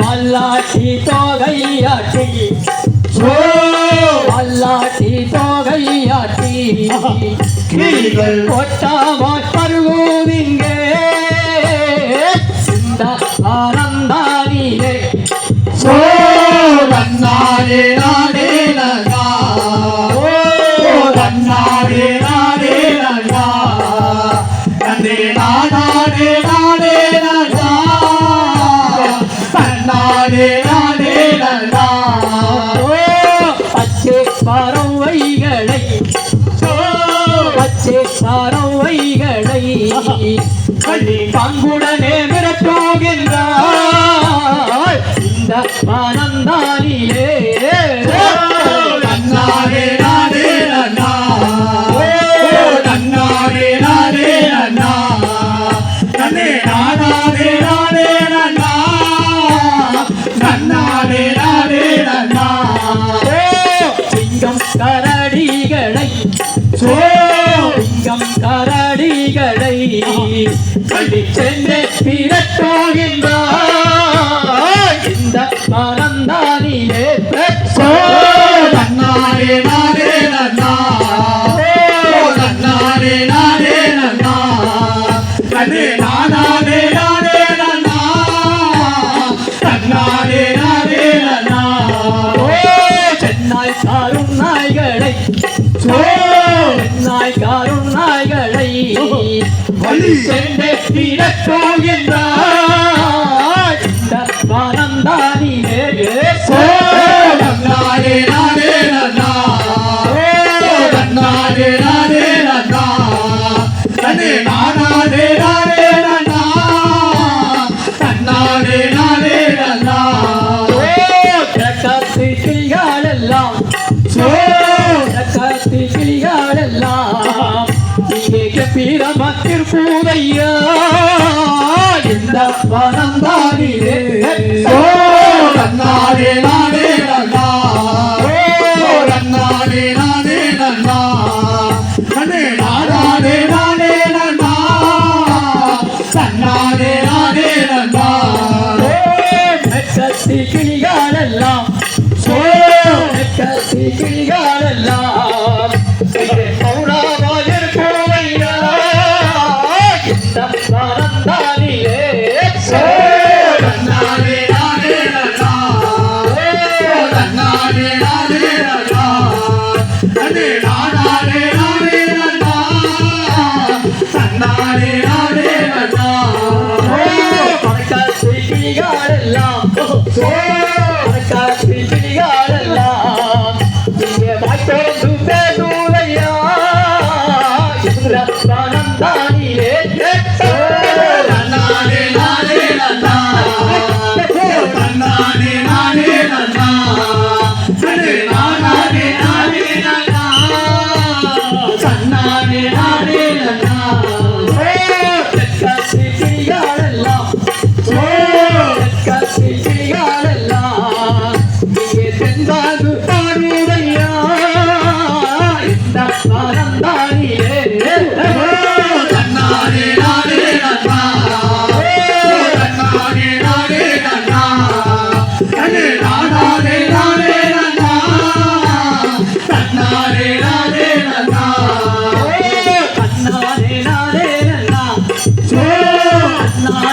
मल्लाठी तो गैया टी हो मल्लाठी तो गैया टी பச்சை பறவைகளை ஓ பச்சை பறவைகளை கள்ளி பங்குடனே விரட்டுகின்றாய் இந்த ஆனந்தானிலே கரடிகளை சோ சிங்கம் கரடிகளை சென்று விரட்டுகின்றாய் இந்த ஆனந்தானிலே சோ நன்னாரே நானே நன்னா. நன்னாரே நானே நன்னா. நன்னே நானே நானே நன்னா. நன்னாரே நானே நன்னா. ஓ சென்னாய் நாய்களை சென்று விரட்டுகின்றாய் என்றார் பிரமத்திற் இந்த வனந்தானிலே சோ நன்னாரே நானே நன்னா ஓ நன்னாரே நன்னா நன்னே நானே நானே நன்னா நன்னாரே நானே நன்னா மெக்கத்தி கிளிகளெல்லாம் சோ மெக்கத்தி நன்னாரே நானே நானே.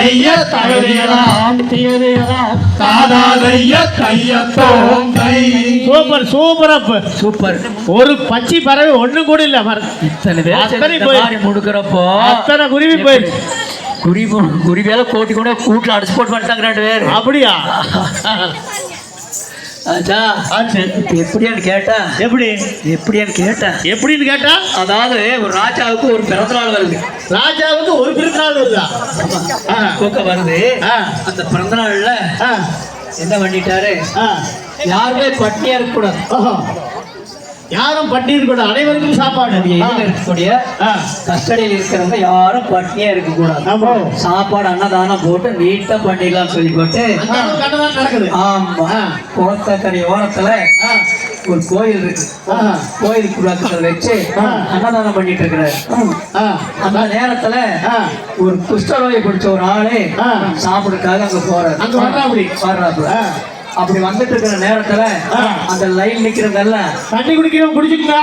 ஐய தகதியலாம் கை. Super super super. ஒரு பச்சை பறவை ஒண்ணு கூட இல்ல. இத்தனை பேர் முடுக்கிறப்போ. அத்தனை குருவி போயிடுச்சு குறி குறி வேலை கோட்டி கூட கூட்டில் அடிச்சு போட்டு பண்ணிட்டாங்க ரெண்டு பேர். அப்படியா? எப்படியான்னு கேட்டா எப்படி? எப்படியான்னு கேட்டா எப்படின்னு கேட்டா? அதாவது ஒரு ராஜாவுக்கு ஒரு பிறந்த நாள் வருது. ராஜாவுக்கு ஒரு பிறந்தநாள் வருதா? ஆ, தூக்க வருது. அந்த பிறந்த நாள்ல என்ன பண்ணிட்டாரு. யாருமே பட்டினியா இருக்க கூடாது. யாரும் பட்டி இருக்கக்கூடாது அனைவருக்கும் சாப்பாடு இருக்கக்கூடிய. கஸ்டடியில் இருக்கிறவங்க யாரும் பட்டினியா இருக்க கூடாது சாப்பாடு அன்னதானம் போட்டு நீட்டா பண்ணிடலாம் சொல்லி போட்டு ஆமா. குளத்தக்கரை ஓரத்துல. ஒரு கோயில் இருக்கு ஆ. கோயிலுக்கு பக்கத்துல வச்சு. அன்னதானம் பண்ணிட்டு இருக்கிறாரு. அந்த நேரத்துல. ஒரு குஷ்டநோயை பிடிச்ச ஒரு ஆளு. சாப்பிடுறதுக்காக அங்க போறாரு அங்க வர்றாப்படி. வர்றாப்புல. அப்படி வந்துட்டு இருக்கிற நேரத்துல. அந்த லைன் நிக்கிறதல்ல. தண்ணி குடிக்கிறோம் குடிச்சுக்கா